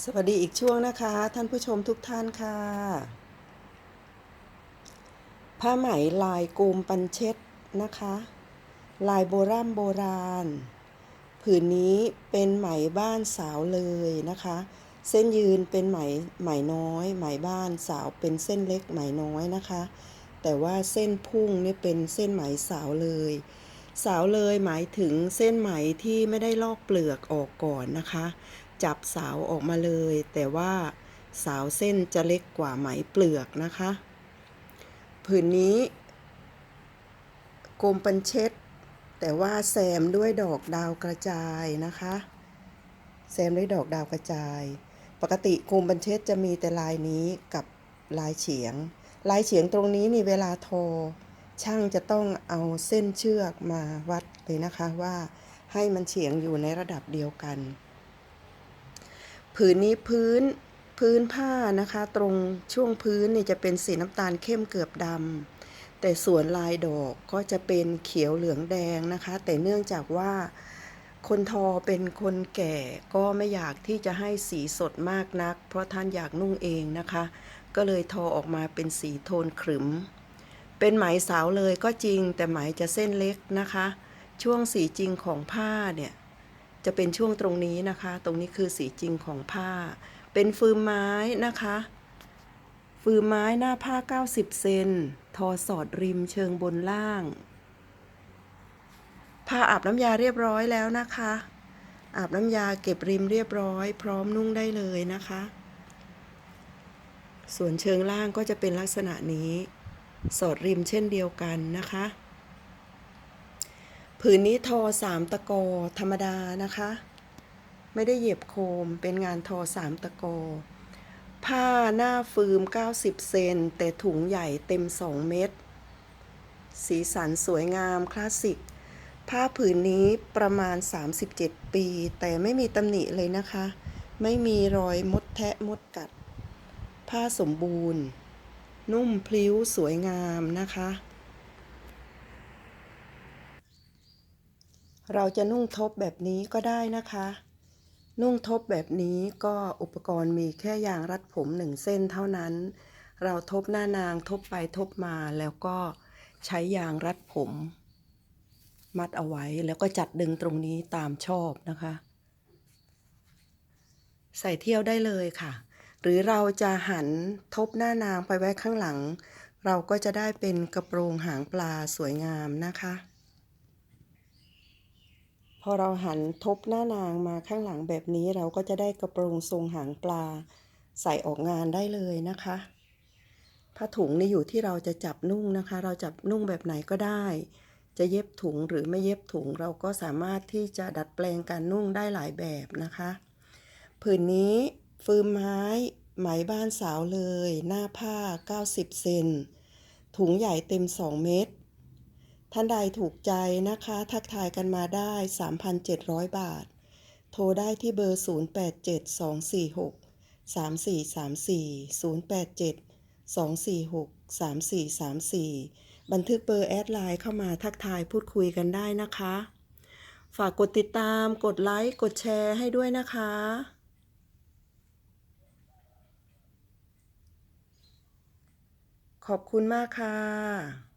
สวัสดีอีกช่วงนะคะ ท่านผู้ชมทุกท่านค่ะ ผ้าไหมลายกูมปันเช็ดนะคะ ลายโบราณโบราณ ผืนนี้เป็นไหมบ้านสาวเลยนะคะ เส้นยืนเป็นไหมไหมน้อย ไหมบ้านสาวเป็นเส้นเล็กไหมน้อยนะคะ แต่ว่าเส้นพุ่งนี่เป็นเส้นไหมสาวเลย สาวเลยหมายถึงเส้นไหมที่ไม่ได้ลอกเปลือกออกก่อนนะคะ จับสาวออกมาเลย แต่ว่าสาวเส้นจะเล็กกว่าไหมเปลือกนะคะผืนนี้กลมปันเช็ด แต่ว่าแซมด้วยดอกดาวกระจายนะคะ แซมด้วยดอกดาวกระจาย ปกติกลมปันเช็ดจะมีแต่ลายนี้กับลายเฉียง ลายเฉียงตรงนี้นี่เวลาทอ ช่างจะต้องเอาเส้นเชือกมาวัดเลยนะคะว่าให้มันเฉียงอยู่ในระดับเดียวกัน ผืนนี้พื้นพื้นผ้านะคะ ตรงช่วงพื้นนี่จะเป็นสีน้ำตาลเข้มเกือบดำแต่ส่วนลายดอกก็จะเป็นเขียวเหลืองแดงนะคะ แต่เนื่องจากว่าคนทอเป็นคนแก่ก็ไม่อยากที่จะให้สีสดมากนัก เพราะท่านอยากนุ่งเองนะคะ ก็เลยทอออกมาเป็นสีโทนขรึม เป็นไหมสาวเลยก็จริงแต่ไหมจะเส้นเล็กนะคะ ช่วงสีจริงของผ้าเนี่ยจะเป็นช่วงตรงนี้นะคะ ตรงนี้คือสีจริงของผ้า เป็นฟืมไม้นะคะ ฟืมไม้หน้าผ้า 90 เซนทอสอดริมเชิงบนล่าง ผ้าอาบน้ำยาเรียบร้อยแล้วนะคะ อาบน้ำยาเก็บริมเรียบร้อย พร้อมนุ่งได้เลยนะคะ ส่วนเชิงล่างก็จะเป็นลักษณะนี้ สอดริมเช่นเดียวกันนะคะ ผืนนี้ทอสามตะกอธรรมดานะคะ ไม่ได้เหยียบโคมเป็นงานทอสามตะกอ ผ้าหน้าฟืม 90 เซนแต่ถุงใหญ่เต็ม 2 เม็ดสีสันสวยงามคลาสสิก ผ้าผืนนี้ประมาณ 37 ปี แต่ไม่มีตำหนิเลยนะคะ ไม่มีรอยมดแทะมดกัด ผ้าสมบูรณ์ นุ่มพลิ้วสวยงามนะคะ เราจะนุ่งทบแบบนี้ก็ได้นะคะ นุ่งทบแบบนี้ก็อุปกรณ์มีแค่ยางรัดผมหนึ่งเส้นเท่านั้น เราทบหน้านางทบไปทบมาแล้วก็ใช้ยางรัดผม มัดเอาไว้แล้วก็จัดดึงตรงนี้ตามชอบนะคะ ใส่เที่ยวได้เลยค่ะ หรือเราจะหันทบหน้านางไปไว้ข้างหลัง เราก็จะได้เป็นกระโปรงหางปลาสวยงามนะคะ พอเราหันทบหน้านางมาข้างหลังแบบนี้เราก็จะได้กระโปรงทรงหางปลาใส่ออกงานได้เลยนะคะผ้าถุงนี่อยู่ที่เราจะจับนุ่งนะคะ เราจับนุ่งแบบไหนก็ได้ จะเย็บถุงหรือไม่เย็บถุงเราก็สามารถที่จะดัดแปลงการนุ่งได้หลายแบบนะคะ ผืนนี้ ฟืมไม้ ไหมบ้านสาวเลย หน้าผ้า 90 เซน ถุงใหญ่เต็ม 2 เม็ด ท่านใดถูกใจนะคะ ทักทายกันมาได้ 3,700 บาท โทรได้ที่เบอร์ 0872463434 087-246-3434 บันทึกเบอร์แอดไลน์เข้ามาทักทายพูดคุยกันได้นะคะ ฝากกดติดตาม กดไลค์ กดแชร์ให้ด้วยนะคะ ขอบคุณมากค่ะ